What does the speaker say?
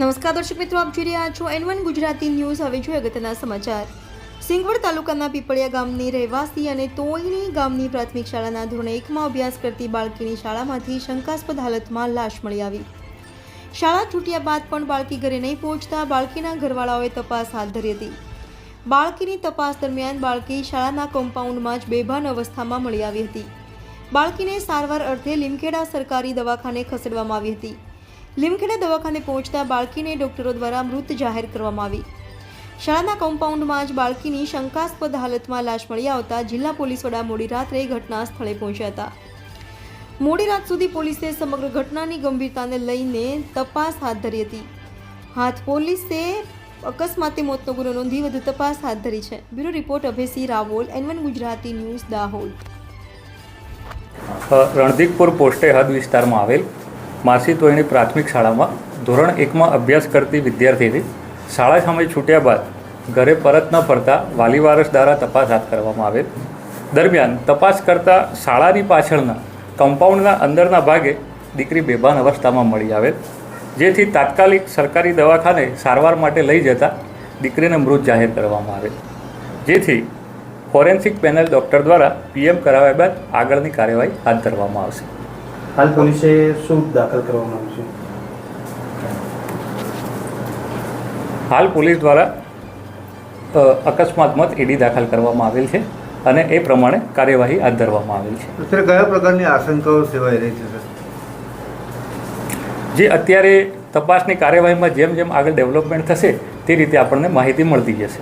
નમસ્કાર દર્શક મિત્રો, આપ જોઈ રહ્યા છો એન વન ગુજરાતી ન્યૂઝ. હવે જોઈએ અગત્યના સમાચાર. સિંગવડ તાલુકાના પીપળિયા ગામની રહેવાસી અને તોઈણી ગામની પ્રાથમિક શાળાના ધોરણે એકમાં અભ્યાસ કરતી બાળકીની શાળામાંથી શંકાસ્પદ હાલતમાં લાશ મળી આવી. શાળા છૂટ્યા બાદ પણ બાળકી ઘરે નહીં પહોંચતા બાળકીના ઘરવાળાઓએ તપાસ હાથ ધરી હતી. બાળકીની તપાસ દરમિયાન બાળકી શાળાના કમ્પાઉન્ડમાં જ બેભાન અવસ્થામાં મળી આવી હતી. બાળકીને સારવાર અર્થે લીમખેડા સરકારી દવાખાને ખસેડવામાં આવી હતી. લીમખેડા દવાખાને પહોંચતા બાળકીને ડોક્ટરો દ્વારા મૃત જાહેર કરવામાં આવી. શાળાના કમ્પાઉન્ડમાં જ બાળકીની શંકાસ્પદ હાલતમાં લાશ મળી આવતા જિલ્લા પોલીસ વડા મોડી રાત્રે ઘટના સ્થળે પહોંચ્યા હતા. મોડી રાત સુધી પોલીસે સમગ્ર ઘટનાની ગંભીરતાને લઈને તપાસ હાથ ધરી હતી. હાથ પોલીસે અકસ્માતે મોતનો ગુનો નોંધી વધુ તપાસ હાથ ધરી છે. Bureau report Abhaysinh Raval N one Gujarati news Dahod. Randhikpur પોસ્ટે હદ વિસ્તારમાં આવેલ માસી તોયણી પ્રાથમિક શાળામાં ધોરણ એકમાં અભ્યાસ કરતી વિદ્યાર્થીની શાળા સામે છૂટ્યા બાદ ઘરે પરત ન ફરતા વાલી વારસ દ્વારા તપાસ હાથ કરવામાં આવેલ. દરમિયાન તપાસ કરતા શાળાની પાછળના કમ્પાઉન્ડના અંદરના ભાગે દીકરી બેભાન અવસ્થામાં મળી આવેલ, જેથી તાત્કાલિક સરકારી દવાખાને સારવાર માટે લઈ જતા દીકરીને મૃત જાહેર કરવામાં આવેલ. જેથી ફોરેન્સિક પેનલ ડૉક્ટર દ્વારા પીએમ કરાવ્યા બાદ આગળની કાર્યવાહી હાથ ધરવામાં આવશે. હાલ પોલીસે શું દાખલ કરવામાં આવ્યું છે? હાલ પોલીસ દ્વારા અકસ્માતમાં અકસ્માત મત ઈડી દાખલ કરવામાં આવેલ છે અને એ પ્રમાણે કાર્યવાહી હાથ ધરવામાં આવેલ છે. અત્યારે કયા પ્રકારની આશંકાઓ સેવાઈ રહી છે સર? જે અત્યારે તપાસની કાર્યવાહીમાં જેમ જેમ આગળ ડેવલપમેન્ટ થશે તે રીતે આપણને માહિતી મળતી જશે.